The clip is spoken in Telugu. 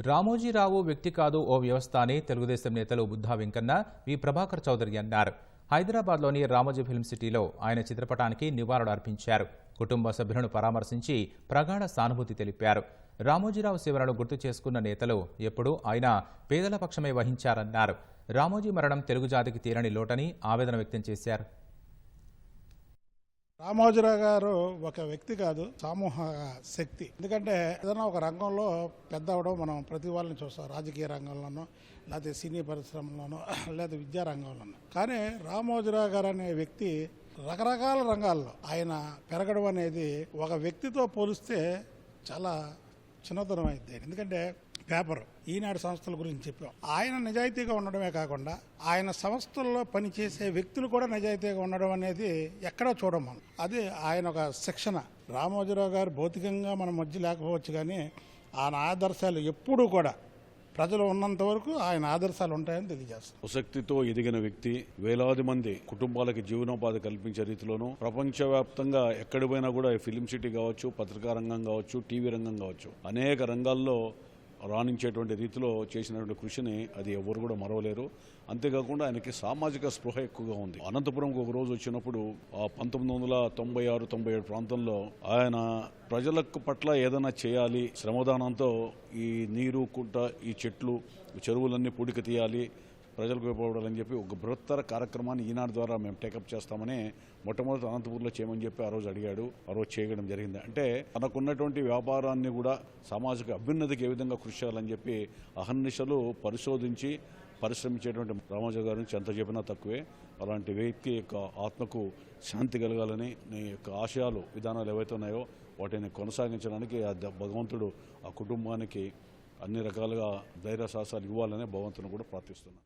రామోజీరావు వ్యక్తి కాదు ఓ వ్యవస్థ అని తెలుగుదేశం నేతలు బుద్ధా వెంకన్న వి. ప్రభాకర్ చౌదరి అన్నారు. హైదరాబాద్లోని రామోజీ ఫిల్మ్ సిటీలో ఆయన చిత్రపటానికి నివాళులు అర్పించారు. కుటుంబ సభ్యులను పరామర్శించి ప్రగాఢ సానుభూతి తెలిపారు. రామోజీరావు సేవలను గుర్తు చేసుకున్న నేతలు ఎప్పుడూ ఆయన పేదల పక్షమే వహించారన్నారు. రామోజీ మరణం తెలుగు జాతికి తీరని లోటని ఆవేదన వ్యక్తం చేశారు. రామోజీరావు గారు ఒక వ్యక్తి కాదు సామూహ శక్తి. ఎందుకంటే ఏదైనా ఒక రంగంలో పెద్ద అవడం మనం ప్రతి వాళ్ళని చూస్తాం రాజకీయ రంగంలోనో లేకపోతే సినీ పరిశ్రమలోనో లేదా విద్యా రంగంలోనో. కానీ రామోజీరావు గారు అనే వ్యక్తి రకరకాల రంగాల్లో ఆయన పెరగడం అనేది ఒక వ్యక్తితో పోలిస్తే చాలా చిన్నతనం అయింది ఎందుకంటే పేపర్ ఈనాడు సంస్థల గురించి చెప్పాం. ఆయన నిజాయితీగా ఉండడమే కాకుండా ఆయన సంస్థల్లో పనిచేసే వ్యక్తులు కూడా నిజాయితీగా ఉండడం అనేది ఎక్కడా చూడం మనం. అది ఆయన ఒక శిక్షణ. రామోజీరావు గారు భౌతికంగా మన మధ్య లేకపోవచ్చు కానీ ఆయన ఆదర్శాలు ఎప్పుడూ కూడా ప్రజలు ఉన్నంత వరకు ఆయన ఆదర్శాలు ఉంటాయని తెలియజేస్తారు ఆసక్తితో ఎదిగిన వ్యక్తి వేలాది మంది కుటుంబాలకి జీవనోపాధి కల్పించే రీతిలోనూ ప్రపంచవ్యాప్తంగా ఎక్కడి పోయినా కూడా ఫిలిం సిటీ కావచ్చు పత్రికా రంగం కావచ్చు టీవీ రంగం కావచ్చు అనేక రంగాల్లో రాణించేటువంటి రీతిలో చేసినటువంటి కృషిని అది ఎవరు కూడా మరవలేరు. అంతేకాకుండా ఆయనకి సామాజిక స్పృహ ఎక్కువగా ఉంది. అనంతపురంకు ఒక రోజు వచ్చినప్పుడు ఆ పంతొమ్మిది వందల తొంభై ఆరు తొంభై ఏడు ప్రాంతంలో ఆయన ప్రజలకు పట్ల ఏదైనా చేయాలి శ్రమదానంతో ఈ నీరు కుంట ఈ చెట్లు చెరువులన్నీ పూడిక తీయాలి ప్రజలకు ఉపయోగపడాలని చెప్పి ఒక బృహత్తర కార్యక్రమాన్ని ఈనాడు ద్వారా మేము టేకప్ చేస్తామని మొట్టమొదటి అనంతపూర్లో చేయమని చెప్పి ఆ రోజు అడిగాడు. ఆ రోజు చేయడం జరిగింది. అంటే తనకున్నటువంటి వ్యాపారాన్ని కూడా సామాజిక అభ్యున్నతికి ఏ విధంగా కృషి చేయాలని చెప్పి అహర్నిశలు పరిశోధించి పరిశ్రమించేటువంటి రామోజీ గారి నుంచి ఎంత చెప్పినా తక్కువే. అలాంటి వ్యక్తి యొక్క ఆత్మకు శాంతి కలగాలని నీ యొక్క ఆశయాలు విధానాలు ఏవైతే ఉన్నాయో వాటిని కొనసాగించడానికి ఆ ద- భగవంతుడు ఆ కుటుంబానికి అన్ని రకాలుగా ధైర్య సాహసాలు ఇవ్వాలని భగవంతుని కూడా ప్రార్థిస్తున్నాను.